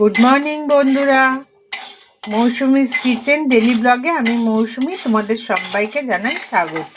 Good morning বন্ধুরা। Mousumi's kitchen daily ব্লগে আমি মৌসুমি, তোমাদের সবাইকে জানাই স্বাগত।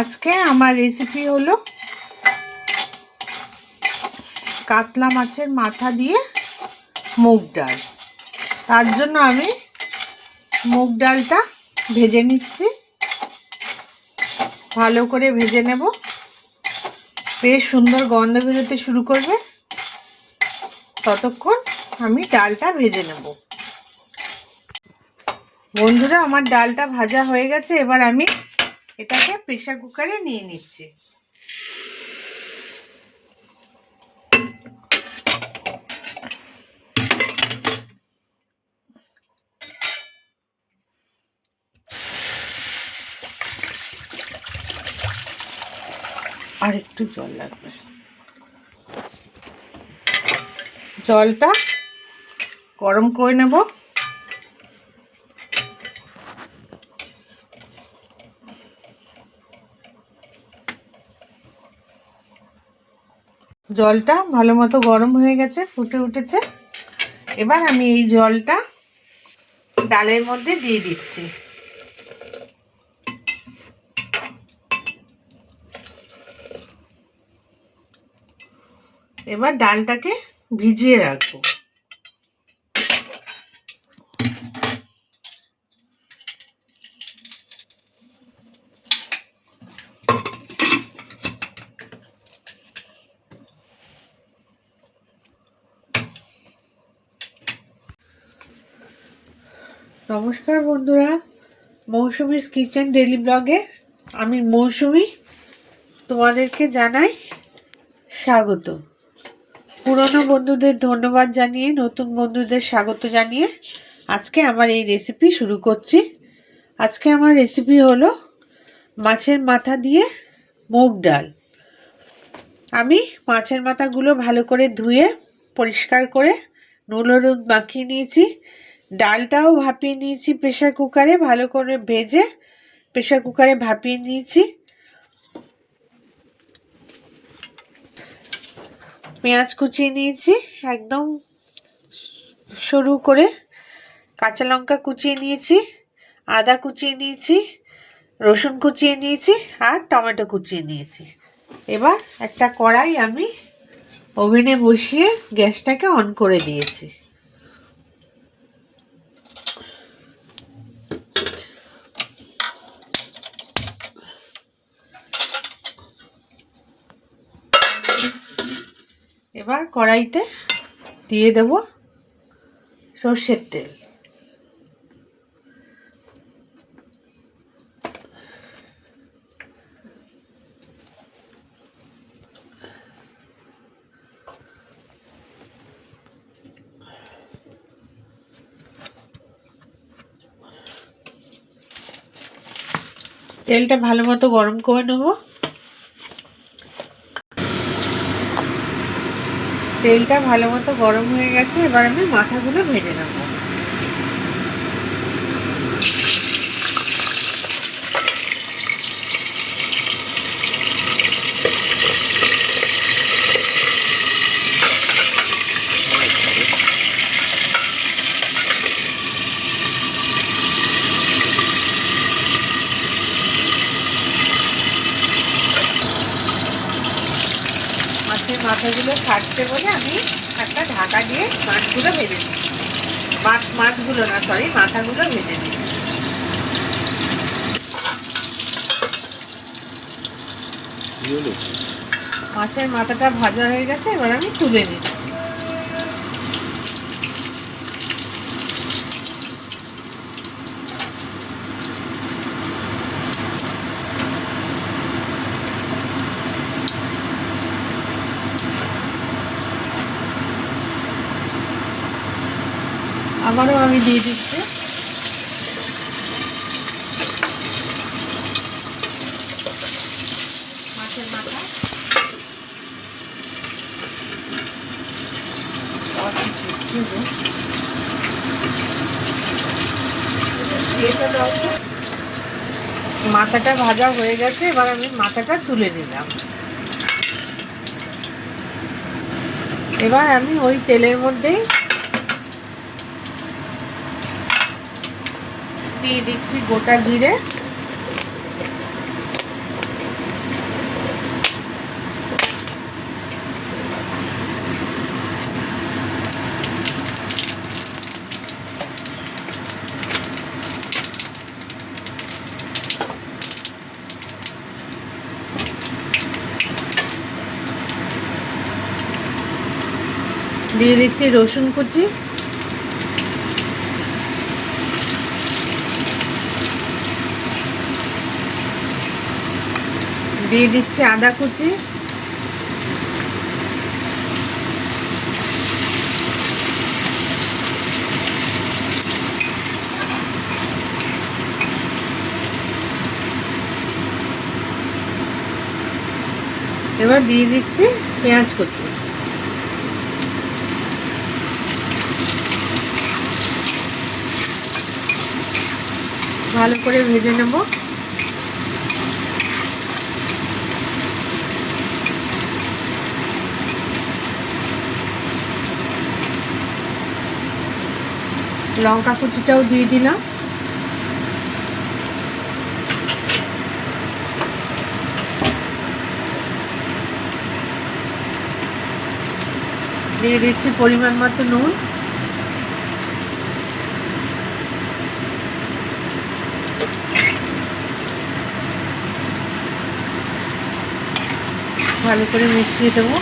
আজকে আমার রেসিপি হলো কাতলা মাছের মাথা দিয়ে মুগ ডাল। তার জন্য আমি মুগ ডালটা ভেজে নিচ্ছি। ভালো করে ভেজে নেব। বেশ সুন্দর গন্ধ বেরোতে শুরু করবে। ততক্ষণ আমি ডালটা ভেজে নেব। বন্ধুরা, আমার ডালটা ভাজা হয়ে গেছে, এবার আমি এটাকে প্রেশার কুকারে নিয়ে নিচ্ছি। আর একটু জল লাগবে। জলটা গরম করে নেব। জলটা ভালো মতো গরম হয়ে গেছে, ফুটে উঠেছে। এবার আমি এই জলটা ডালের মধ্যে দিয়ে দিচ্ছি। এবার ডালটাকে ভিজিয়ে রাখব। নমস্কার বন্ধুরা মৌসুমিস কিচেন ডেলি ব্লগে আমি মৌসুমি তোমাদেরকে জানাই স্বাগত। পুরনো বন্ধুদের ধন্যবাদ জানিয়ে, নতুন বন্ধুদের স্বাগত জানিয়ে আজকে আমার এই রেসিপি শুরু করছি। আজকে আমার রেসিপি হলো মাছের মাথা দিয়ে মুগ ডাল। আমি মাছের মাথাগুলো ভালো করে ধুয়ে, পরিষ্কার করে নুন হলুদ মাখিয়ে নিয়েছি। ডালটাও ভাপিয়ে নিয়েছি প্রেশার কুকারে, ভালো করে ভেজে প্রেশার কুকারে ভাপিয়ে নিয়েছি। পেঁয়াজ কুচিয়ে নিয়েছি, একদম সরু করে কাঁচা লঙ্কা কুচিয়ে নিয়েছি, আদা কুচিয়ে নিয়েছি, রসুন কুচিয়ে নিয়েছি আর টমেটো কুচিয়ে নিয়েছি। এবার একটা কড়াই আমি ওভেনে বসিয়ে গ্যাসটাকে অন করে দিয়েছি এবার কড়াইতে দিয়ে দেব সর্ষের তেল। তেলটা ভালো মতো গরম করে নেব। তেলটা ভালো মতো গরম হয়ে গেছে এবার আমি মাথাগুলো ভেজে নেব মাছের মাথাগুলো বলে আমি একটা ঢাকা দিয়ে মাছগুলো ভেজে নিই। মাছ মাছগুলো না সরি মাথাগুলো ভেজে নিই। মাছের মাথাটা ভাজা হয়ে গেছে এবার আমি তুলে নিচ্ছি। আবারও আমি দিয়ে দিচ্ছি। মাথাটা ভাজা হয়ে গেছে, এবার আমি মাথাটা তুলে নিলাম। এবার আমি ওই তেলের মধ্যেই দিয়ে দিচ্ছি গোটা জিরে। দিয়ে দিচ্ছি রসুন কুচি। দিয়ে দিচ্ছি আদা কুচি। এবার দিয়ে দিচ্ছি পেঁয়াজ কুচি। ভালো করে ভেজে নেব। লঙ্কা কুচিটাও দিয়ে দিলাম। দিয়ে দিচ্ছি পরিমাণ মতো নুন। ভালো করে মিশিয়ে দেবো।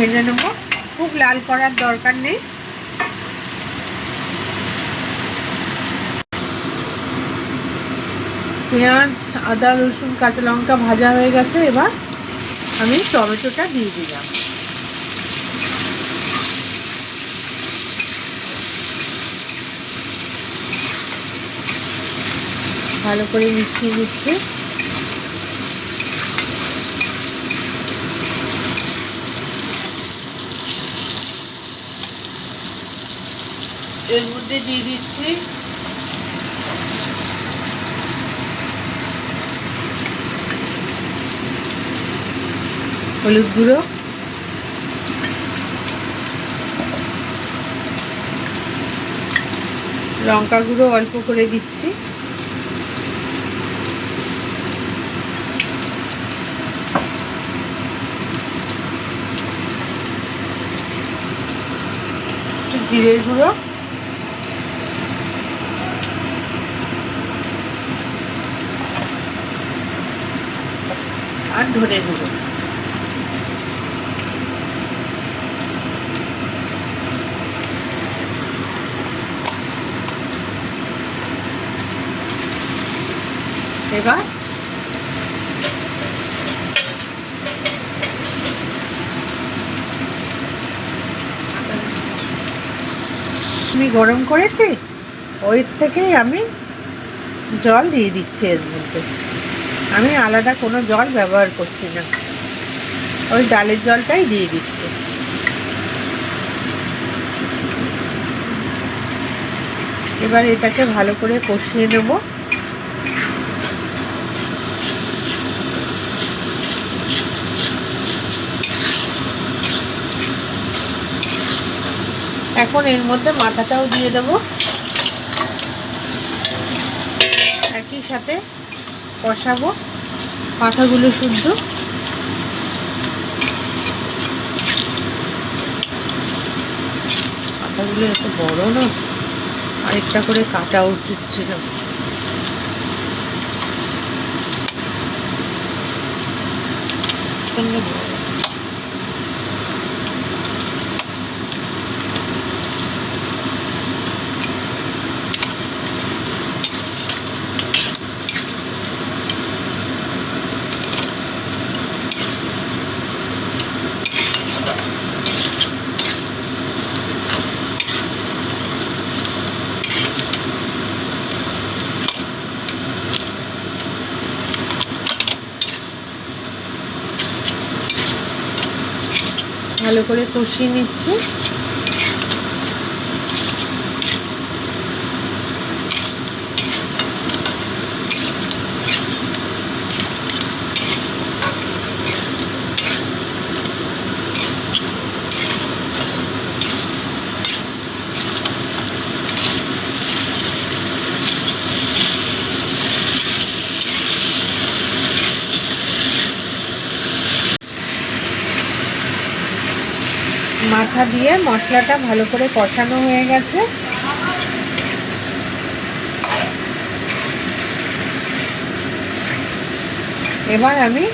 ভেজে নেব। খুব লাল করার দরকার নেই। পেঁয়াজ, আদা, রসুন, কাঁচা লঙ্কা ভাজা হয়ে গেছে। এবার আমি টমেটোটা দিয়ে দিলাম। ভালো করে মিশিয়ে দিচ্ছি এর মধ্যে দিয়ে দিচ্ছি। হলুদ গুঁড়ো। লঙ্কা গুঁড়ো অল্প করে দিচ্ছি। জিরের গুঁড়ো। ধনে গুঁড়ো এবার আমি গরম করেছি ওই থেকেই আমি জল দিয়ে দিচ্ছি এর মধ্যে। আমি আলাদা কোনো জল ব্যবহার করছি না। ওই ডালের জলটাই দিয়ে দিচ্ছি। এবার এটাকে ভালো করে কষিয়ে নেব। এখন এর মধ্যে মাথাটাও দিয়ে দেব। একই সাথে কষাবো। পাতাগুলো শুদ্ধ। পাতাগুলো এত বড় না আরেকটা করে কাটা উচিত ছিল ভালো করে কষিয়ে নিচ্ছি। মাথা দিয়ে মশলাটা ভালো করে কষানো হয়ে গেছে। এবার আমি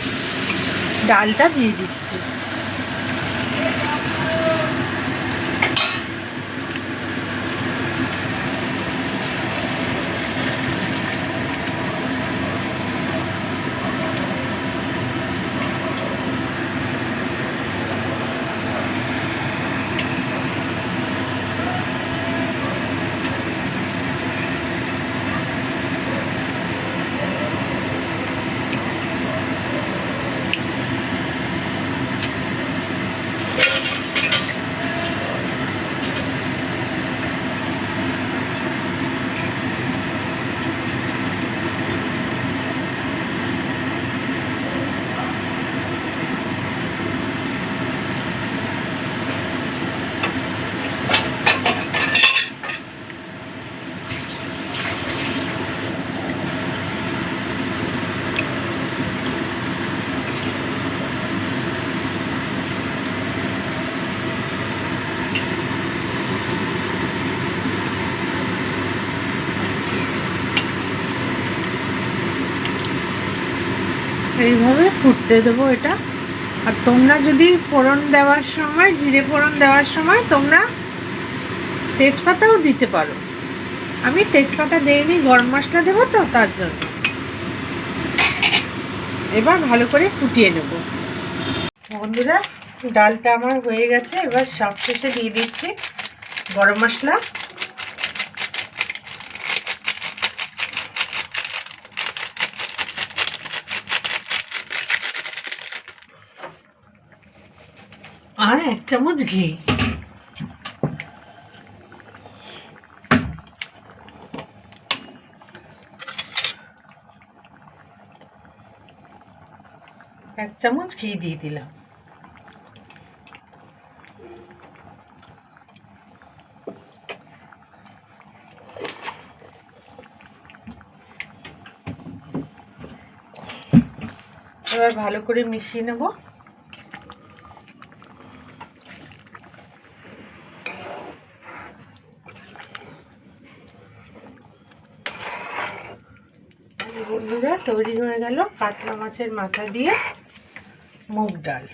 ডালটা দিয়ে দিচ্ছি। এইভাবে ফুটতে দেবো এটা। আর তোমরা যদি ফোড়ন দেওয়ার সময়, জিরে ফোড়ন দেওয়ার সময় তোমরা তেজপাতাও দিতে পারো। আমি তেজপাতা দেইনি, গরম মশলা দেবো তো তার জন্য। এবার ভালো করে ফুটিয়ে নেব। বন্ধুরা, ডালটা আমার হয়ে গেছে, এবার সব শেষে দিয়ে দিচ্ছি গরম মশলা। আর এক চামচ ঘি এক চামচ ঘি দিয়ে দিলাম। এবার ভালো করে মিশিয়ে নেব। বন্ধুরা, তৈরি হয়ে গেল কাতলা মাছের মাথা দিয়ে মুগ ডাল।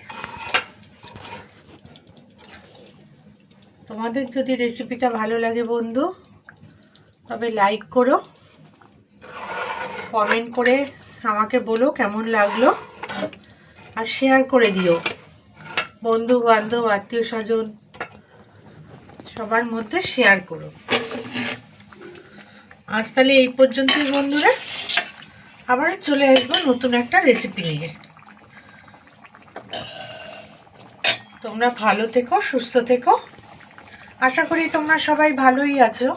তোমাদের যদি রেসিপিটা ভালো লাগে বন্ধু, তবে লাইক করো কমেন্ট করে আমাকে বলো কেমন লাগল, আর শেয়ার করে দিও। বন্ধু বান্ধব আত্মীয় স্বজন সবার মধ্যে শেয়ার করো। আজ তাহলে এই পর্যন্তই বন্ধুরা। আবার চলে আসব নতুন একটা রেসিপি নিয়ে। তোমরা ভালো থেকো, সুস্থ থেকো। আশা করি তোমরা সবাই ভালোই আছো।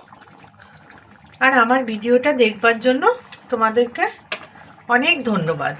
আর আমার ভিডিওটা দেখবার জন্য তোমাদেরকে অনেক ধন্যবাদ।